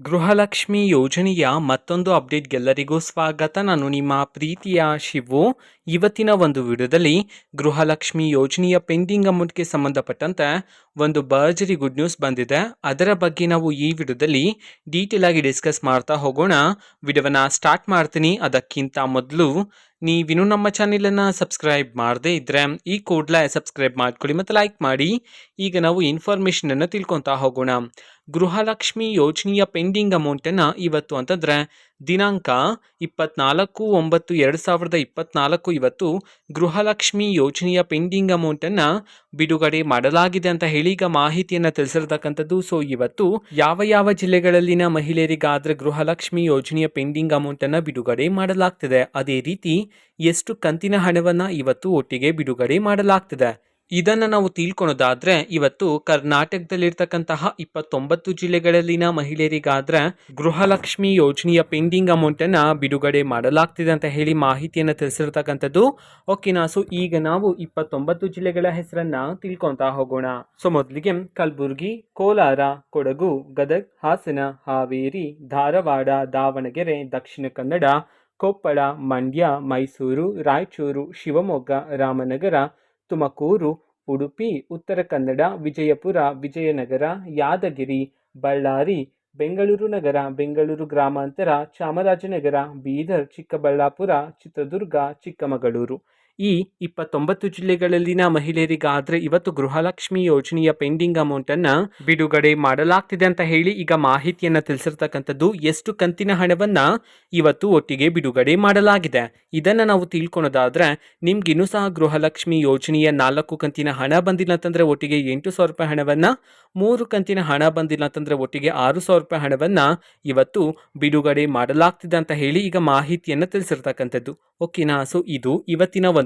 ಗೃಹಲಕ್ಷ್ಮಿ ಯೋಜನೆಯ ಮತ್ತೊಂದು ಅಪ್ಡೇಟ್ಗೆಲ್ಲರಿಗೂ ಸ್ವಾಗತ. ನಾನು ನಿಮ್ಮ ಪ್ರೀತಿಯ ಶಿವು. ಇವತ್ತಿನ ಒಂದು ವಿಡಿಯೋದಲ್ಲಿ ಗೃಹಲಕ್ಷ್ಮಿ ಯೋಜನೆಯ ಪೆಂಡಿಂಗ್ ಅಮೌಂಟ್ಗೆ ಸಂಬಂಧಪಟ್ಟಂತೆ ಒಂದು ಭರ್ಜರಿ ಗುಡ್ ನ್ಯೂಸ್ ಬಂದಿದೆ. ಅದರ ಬಗ್ಗೆ ನಾವು ಈ ವಿಡಿಯೋದಲ್ಲಿ ಡೀಟೇಲ್ ಆಗಿ ಡಿಸ್ಕಸ್ ಮಾಡ್ತಾ ಹೋಗೋಣ. ವಿಡಿಯೋವನ್ನ ಸ್ಟಾರ್ಟ್ ಮಾಡ್ತೀನಿ. ಅದಕ್ಕಿಂತ ಮೊದಲು ನೀವಿನ್ನೂ ನಮ್ಮ ಚಾನೆಲನ್ನು ಸಬ್ಸ್ಕ್ರೈಬ್ ಮಾಡದೇ ಇದ್ದರೆ ಈ ಕೂಡಲೇ ಸಬ್ಸ್ಕ್ರೈಬ್ ಮಾಡ್ಕೊಳ್ಳಿ ಮತ್ತು ಲೈಕ್ ಮಾಡಿ. ಈಗ ನಾವು ಇನ್ಫಾರ್ಮೇಷನನ್ನು ತಿಳ್ಕೊತಾ ಹೋಗೋಣ. ಗೃಹಲಕ್ಷ್ಮಿ ಯೋಜನೆಯ ಪೆಂಡಿಂಗ್ ಅಮೌಂಟನ್ನು ಇವತ್ತು ಅಂತಂದರೆ ದಿನಾಂಕ ಇಪ್ಪತ್ನಾಲ್ಕು ಒಂಬತ್ತು ಎರಡು ಸಾವಿರದ ಇಪ್ಪತ್ನಾಲ್ಕು ಇವತ್ತು ಗೃಹಲಕ್ಷ್ಮಿ ಯೋಜನೆಯ ಪೆಂಡಿಂಗ್ ಅಮೌಂಟನ್ನು ಬಿಡುಗಡೆ ಮಾಡಲಾಗಿದೆ ಅಂತ ಹೇಳಿ ಈಗ ಮಾಹಿತಿಯನ್ನು ತಿಳಿಸಿರ್ತಕ್ಕಂಥದ್ದು. ಸೊ ಇವತ್ತು ಯಾವ ಯಾವ ಜಿಲ್ಲೆಗಳಲ್ಲಿನ ಮಹಿಳೆಯರಿಗಾದ್ರೆ ಗೃಹಲಕ್ಷ್ಮಿ ಯೋಜನೆಯ ಪೆಂಡಿಂಗ್ ಅಮೌಂಟನ್ನು ಬಿಡುಗಡೆ ಮಾಡಲಾಗ್ತಿದೆ? ಅದೇ ರೀತಿ ಎಷ್ಟು ಕಂತಿನ ಹಣವನ್ನು ಇವತ್ತು ಒಟ್ಟಿಗೆ ಬಿಡುಗಡೆ ಮಾಡಲಾಗ್ತಿದೆ? ಇದನ್ನು ನಾವು ತಿಳ್ಕೊಳೋದಾದ್ರೆ ಇವತ್ತು ಕರ್ನಾಟಕದಲ್ಲಿರ್ತಕ್ಕಂತಹ ಇಪ್ಪತ್ತೊಂಬತ್ತು ಜಿಲ್ಲೆಗಳಲ್ಲಿನ ಮಹಿಳೆಯರಿಗಾದ್ರೆ ಗೃಹಲಕ್ಷ್ಮಿ ಯೋಜನೆಯ ಪೆಂಡಿಂಗ್ ಅಮೌಂಟನ್ನು ಬಿಡುಗಡೆ ಮಾಡಲಾಗ್ತಿದೆ ಅಂತ ಹೇಳಿ ಮಾಹಿತಿಯನ್ನು ತಿಳಿಸಿರ್ತಕ್ಕಂಥದ್ದು. ಓಕೆನಾ ಸೊ ಈಗ ನಾವು ಇಪ್ಪತ್ತೊಂಬತ್ತು ಜಿಲ್ಲೆಗಳ ಹೆಸರನ್ನ ತಿಳ್ಕೊತಾ ಹೋಗೋಣ. ಸೊ ಮೊದಲಿಗೆ ಕಲಬುರಗಿ, ಕೋಲಾರ, ಕೊಡಗು, ಗದಗ್, ಹಾಸನ, ಹಾವೇರಿ, ಧಾರವಾಡ, ದಾವಣಗೆರೆ, ದಕ್ಷಿಣ ಕನ್ನಡ, ಕೊಪ್ಪಳ, ಮಂಡ್ಯ, ಮೈಸೂರು, ರಾಯಚೂರು, ಶಿವಮೊಗ್ಗ, ರಾಮನಗರ ತುಮಕೂರು, ಉಡುಪಿ, ಉತ್ತರ ಕನ್ನಡ, ವಿಜಯಪುರ, ವಿಜಯನಗರ, ಯಾದಗಿರಿ, ಬಳ್ಳಾರಿ, ಬೆಂಗಳೂರು ನಗರ, ಬೆಂಗಳೂರು ಗ್ರಾಮಾಂತರ, ಚಾಮರಾಜನಗರ, ಬೀದರ್, ಚಿಕ್ಕಬಳ್ಳಾಪುರ, ಚಿತ್ರದುರ್ಗ, ಚಿಕ್ಕಮಗಳೂರು. ಈ ಇಪ್ಪತ್ತೊಂಬತ್ತು ಜಿಲ್ಲೆಗಳಲ್ಲಿನ ಮಹಿಳೆಯರಿಗಾದ್ರೆ ಇವತ್ತು ಗೃಹಲಕ್ಷ್ಮಿ ಯೋಜನೆಯ ಪೆಂಡಿಂಗ್ ಅಮೌಂಟ್ ಅನ್ನ ಬಿಡುಗಡೆ ಮಾಡಲಾಗ್ತಿದೆ ಅಂತ ಹೇಳಿ ಈಗ ಮಾಹಿತಿಯನ್ನು ತಿಳಿಸಿರ್ತಕ್ಕಂಥದ್ದು ಎಷ್ಟು ಕಂತಿನ ಹಣವನ್ನ ಇವತ್ತು ಒಟ್ಟಿಗೆ ಬಿಡುಗಡೆ ಮಾಡಲಾಗಿದೆ. ಇದನ್ನ ನಾವು ತಿಳ್ಕೊಳೋದಾದ್ರೆ ನಿಮ್ಗೆ ಇನ್ನೂ ಸಹ ಗೃಹಲಕ್ಷ್ಮಿ ಯೋಜನೆಯ ನಾಲ್ಕು ಕಂತಿನ ಹಣ ಬಂದಿಲ್ಲ ಅಂತಂದ್ರೆ ಒಟ್ಟಿಗೆ ಎಂಟು ಸಾವಿರ ರೂಪಾಯಿ ಹಣವನ್ನ, ಮೂರು ಕಂತಿನ ಹಣ ಬಂದಿಲ್ಲ ಅಂತಂದ್ರೆ ಒಟ್ಟಿಗೆ ಆರು ಸಾವಿರ ರೂಪಾಯಿ ಹಣವನ್ನ ಇವತ್ತು ಬಿಡುಗಡೆ ಮಾಡಲಾಗ್ತಿದೆ ಅಂತ ಹೇಳಿ ಈಗ ಮಾಹಿತಿಯನ್ನು ತಿಳಿಸಿರ್ತಕ್ಕಂಥದ್ದು. ಓಕೆನಾ? ಸೊ ಇದು ಇವತ್ತಿನ ಒಂದು